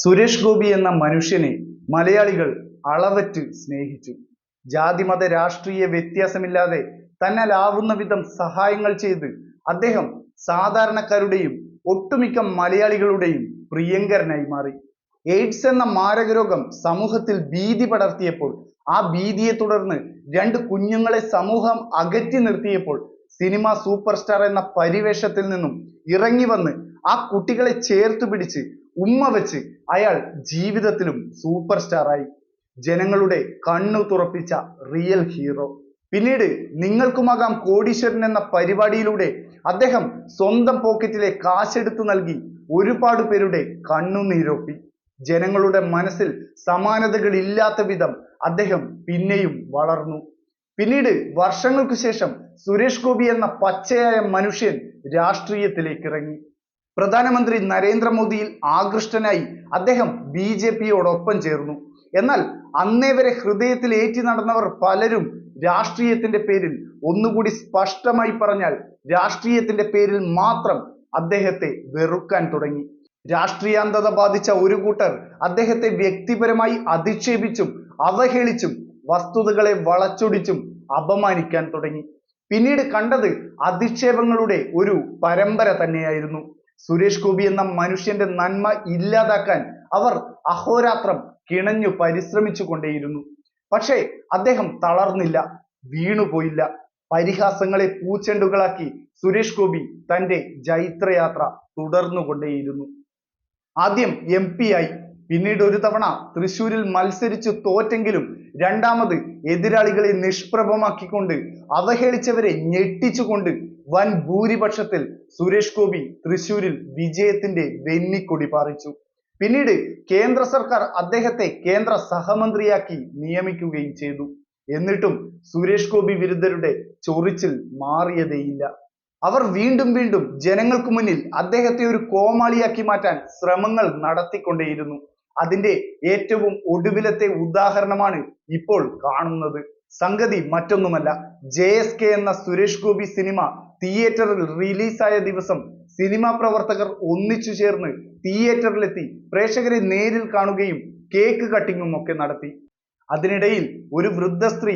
സുരേഷ് ഗോപി എന്ന മനുഷ്യനെ മലയാളികൾ അളവറ്റ് സ്നേഹിച്ചു. ജാതിമത രാഷ്ട്രീയ വ്യത്യാസമില്ലാതെ തന്നാലാവുന്ന വിധം സഹായങ്ങൾ ചെയ്ത് അദ്ദേഹം സാധാരണക്കാരുടെയും ഒട്ടുമിക്ക മലയാളികളുടെയും പ്രിയങ്കരനായി മാറി. എയ്ഡ്സ് എന്ന മാരകരോഗം സമൂഹത്തിൽ ഭീതി പടർത്തിയപ്പോൾ ആ ഭീതിയെ തുടർന്ന് രണ്ട് കുഞ്ഞുങ്ങളെ സമൂഹം അകറ്റി നിർത്തിയപ്പോൾ സിനിമ സൂപ്പർ സ്റ്റാർ എന്ന പരിവേഷത്തിൽ നിന്നും ഇറങ്ങി വന്ന് ആ കുട്ടികളെ ചേർത്ത് പിടിച്ച് ഉമ്മ വെച്ച് അയാൾ ജീവിതത്തിലും സൂപ്പർ സ്റ്റാറായി ജനങ്ങളുടെ കണ്ണു തുറപ്പിച്ച റിയൽ ഹീറോ പിന്നീട് നിങ്ങൾക്കുമാകാം കോടീശ്വരൻ എന്ന പരിപാടിയിലൂടെ അദ്ദേഹം സ്വന്തം പോക്കറ്റിലെ കാശെടുത്തു നൽകി ഒരുപാട് പേരുടെ കണ്ണുനീരൊപ്പി ജനങ്ങളുടെ മനസ്സിൽ സമാനതകളില്ലാത്ത വിധം അദ്ദേഹം പിന്നെയും വളർന്നു. പിന്നീട് വർഷങ്ങൾക്ക് ശേഷം സുരേഷ് ഗോപി എന്ന പച്ചയായ മനുഷ്യൻ രാഷ്ട്രീയത്തിലേക്ക് ഇറങ്ങി. പ്രധാനമന്ത്രി നരേന്ദ്രമോദിയിൽ ആകൃഷ്ടനായി അദ്ദേഹം ബി ജെ പിയോടൊപ്പം ചേർന്നു. എന്നാൽ അന്നേ വരെ ഹൃദയത്തിൽ ഏറ്റി നടന്നവർ പലരും രാഷ്ട്രീയത്തിന്റെ പേരിൽ ഒന്നുകൂടി സ്പഷ്ടമായി പറഞ്ഞാൽ രാഷ്ട്രീയത്തിന്റെ പേരിൽ മാത്രം അദ്ദേഹത്തെ വെറുക്കാൻ തുടങ്ങി. രാഷ്ട്രീയാന്തത ബാധിച്ച ഒരു കൂട്ടർ അദ്ദേഹത്തെ വ്യക്തിപരമായി അധിക്ഷേപിച്ചും അവഹേളിച്ചും വസ്തുതകളെ വളച്ചൊടിച്ചും അപമാനിക്കാൻ തുടങ്ങി. പിന്നീട് കണ്ടത് അധിക്ഷേപങ്ങളുടെ ഒരു പരമ്പര തന്നെയായിരുന്നു. സുരേഷ് ഗോപി എന്ന മനുഷ്യന്റെ നന്മ ഇല്ലാതാക്കാൻ അവർ അഹോരാത്രം കിണഞ്ഞു പരിശ്രമിച്ചു കൊണ്ടേയിരുന്നു പക്ഷേ അദ്ദേഹം തളർന്നില്ല വീണുപോയില്ല. പരിഹാസങ്ങളെ പൂച്ചെണ്ടുകളാക്കി സുരേഷ് ഗോപി തന്റെ ജൈത്രയാത്ര തുടർന്നുകൊണ്ടേയിരുന്നു. ആദ്യം എം ആയി പിന്നീട് ഒരു തവണ തൃശൂരിൽ മത്സരിച്ചു തോറ്റെങ്കിലും രണ്ടാമത് എതിരാളികളെ നിഷ്പ്രഭമാക്കിക്കൊണ്ട് അവഹേളിച്ചവരെ ഞെട്ടിച്ചുകൊണ്ട് വൻ ഭൂരിപക്ഷത്തിൽ സുരേഷ് ഗോപി തൃശൂരിൽ വിജയത്തിന്റെ വെന്നിക്കൊടി പാറിച്ചു. പിന്നീട് കേന്ദ്ര സർക്കാർ അദ്ദേഹത്തെ കേന്ദ്ര സഹമന്ത്രിയാക്കി നിയമിക്കുകയും ചെയ്തു. എന്നിട്ടും സുരേഷ് ഗോപി വിരുദ്ധരുടെ ചൊറിച്ചിൽ മാറിയതേയില്ല. അവർ വീണ്ടും വീണ്ടും ജനങ്ങൾക്ക് മുന്നിൽ അദ്ദേഹത്തെ ഒരു കോമാളിയാക്കി മാറ്റാൻ ശ്രമങ്ങൾ നടത്തിക്കൊണ്ടേയിരുന്നു. അതിന്റെ ഏറ്റവും ഒടുവിലത്തെ ഉദാഹരണമാണ് ഇപ്പോൾ കാണുന്നത്. സംഗതി മറ്റൊന്നുമല്ല. ജെ എസ് കെ എന്ന സുരേഷ് ഗോപി സിനിമ തിയേറ്ററിൽ റിലീസായ ദിവസം സിനിമാ പ്രവർത്തകർ ഒന്നിച്ചു ചേർന്ന് തിയേറ്ററിലെത്തി. പ്രേക്ഷകരെ നേരിൽ കാണുകയും കേക്ക് കട്ടിങ്ങും ഒക്കെ നടത്തി. അതിനിടയിൽ ഒരു വൃദ്ധ സ്ത്രീ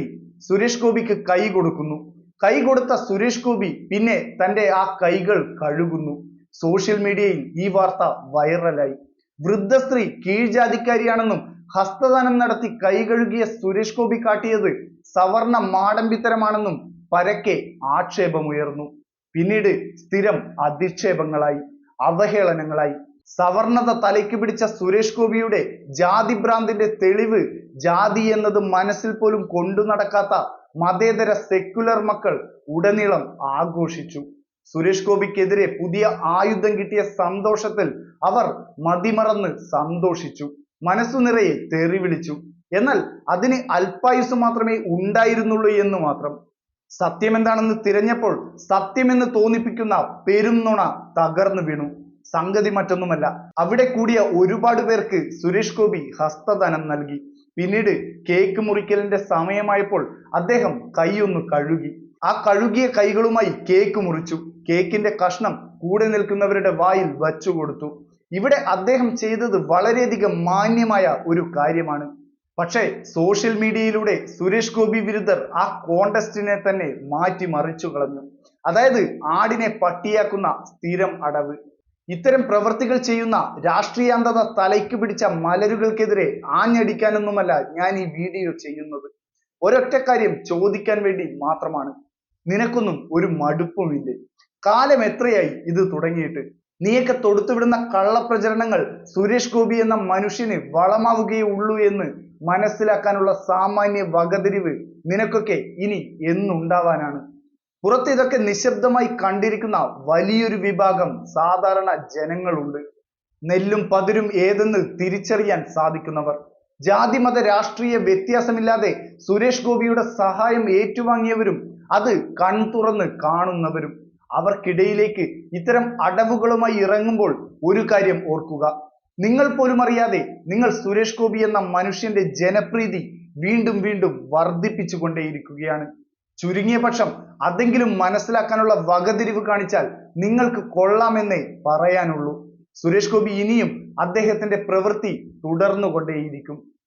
സുരേഷ് ഗോപിക്ക് കൈ കൊടുക്കുന്നു. കൈ കൊടുത്ത സുരേഷ് ഗോപി പിന്നെ തന്റെ ആ കൈകൾ കഴുകുന്നു. സോഷ്യൽ മീഡിയയിൽ ഈ വാർത്ത വൈറലായി. വൃദ്ധ സ്ത്രീ കീഴ്ജാതിക്കാരിയാണെന്നും ഹസ്തദാനം നടത്തി കൈ കഴുകിയ സുരേഷ് ഗോപി കാട്ടിയത് സവർണ മാടമ്പിത്തരമാണെന്നും പരക്കെ ആക്ഷേപമുയർന്നു. പിന്നീട് സ്ഥിരം അധിക്ഷേപങ്ങളായി അവഹേളനങ്ങളായി. സവർണത തലയ്ക്ക് പിടിച്ച സുരേഷ് ഗോപിയുടെ ജാതി ഭ്രാന്തിന്റെ തെളിവ് ജാതി എന്നത് മനസ്സിൽ പോലും കൊണ്ടു നടക്കാത്ത മതേതര സെക്യുലർ മക്കൾ ഉടനീളം ആഘോഷിച്ചു. സുരേഷ് ഗോപിക്കെതിരെ പുതിയ ആയുധം കിട്ടിയ സന്തോഷത്തിൽ അവർ മതിമറന്ന് സന്തോഷിച്ചു. മനസ്സു നിറയെ തെറി വിളിച്ചു. എന്നാൽ അതിന് അല്പായുസ് മാത്രമേ ഉണ്ടായിരുന്നുള്ളൂ എന്ന് മാത്രം. സത്യം എന്താണെന്ന് തിരഞ്ഞപ്പോൾ സത്യമെന്ന് തോന്നിപ്പിക്കുന്ന പെരും നുണ തകർന്നു വീണു. സംഗതി മറ്റൊന്നുമല്ല. അവിടെ കൂടിയ ഒരുപാട് പേർക്ക് സുരേഷ് ഗോപി ഹസ്തദാനം നൽകി. പിന്നീട് കേക്ക് മുറിക്കലിന്റെ സമയമായപ്പോൾ അദ്ദേഹം കൈയൊന്ന് കഴുകി. ആ കഴുകിയ കൈകളുമായി കേക്ക് മുറിച്ചു. കേക്കിന്റെ കഷ്ണം കൂടെ നിൽക്കുന്നവരുടെ വായിൽ വച്ചു കൊടുത്തു. ഇവിടെ അദ്ദേഹം ചെയ്തത് വളരെയധികം മാന്യമായ ഒരു കാര്യമാണ്. പക്ഷേ സോഷ്യൽ മീഡിയയിലൂടെ സുരേഷ് ഗോപി വിരുദ്ധർ ആ കോണ്ടസ്റ്റിനെ തന്നെ മാറ്റി മറിച്ചു കളഞ്ഞു. അതായത് ആടിനെ പട്ടിയാക്കുന്ന സ്ഥിരം അടവ്. ഇത്തരം പ്രവൃത്തികൾ ചെയ്യുന്ന രാഷ്ട്രീയാന്തത തലയ്ക്ക് പിടിച്ച മലരുകൾക്കെതിരെ ആഞ്ഞടിക്കാനൊന്നുമല്ല ഞാൻ ഈ വീഡിയോ ചെയ്യുന്നത്. ഒരൊറ്റ കാര്യം ചോദിക്കാൻ വേണ്ടി മാത്രമാണ്. നിനക്കൊന്നും ഒരു മടുപ്പുമില്ലേ കാലം എത്രയായി ഇത് തുടങ്ങിയിട്ട്? നീയൊക്കെ തൊടുത്തുവിടുന്ന കള്ളപ്രചരണങ്ങൾ സുരേഷ് ഗോപി എന്ന മനുഷ്യന് വളമാവുകയേ ഉള്ളൂ എന്ന് മനസ്സിലാക്കാനുള്ള സാമാന്യ വകതിരിവ് നിനക്കൊക്കെ ഇനി എന്നുണ്ടാവാനാണ്. പുറത്ത് ഇതൊക്കെ നിശബ്ദമായി കണ്ടിരിക്കുന്ന വലിയൊരു വിഭാഗം സാധാരണ ജനങ്ങളുണ്ട്. നെല്ലും പതിരും ഏതെന്ന് തിരിച്ചറിയാൻ സാധിക്കുന്നവർ. ജാതിമത രാഷ്ട്രീയ വ്യത്യാസമില്ലാതെ സുരേഷ് ഗോപിയുടെ സഹായം ഏറ്റുവാങ്ങിയവരും അത് കൺ തുറന്ന് കാണുന്നവരും അവർക്കിടയിലേക്ക് ഇത്തരം അടവുകളുമായി ഇറങ്ങുമ്പോൾ ഒരു കാര്യം ഓർക്കുക. നിങ്ങൾ പോലും അറിയാതെ നിങ്ങൾ സുരേഷ് ഗോപി എന്ന മനുഷ്യന്റെ ജനപ്രീതി വീണ്ടും വീണ്ടും വർദ്ധിപ്പിച്ചുകൊണ്ടേയിരിക്കുകയാണ്. ചുരുങ്ങിയ പക്ഷം അതെങ്കിലും മനസ്സിലാക്കാനുള്ള വകതിരിവ് കാണിച്ചാൽ നിങ്ങൾക്ക് കൊള്ളാമെന്നേ പറയാനുള്ളൂ. സുരേഷ് ഗോപി ഇനിയും അദ്ദേഹത്തിന്റെ പ്രവൃത്തി തുടർന്നുകൊണ്ടേയിരിക്കും.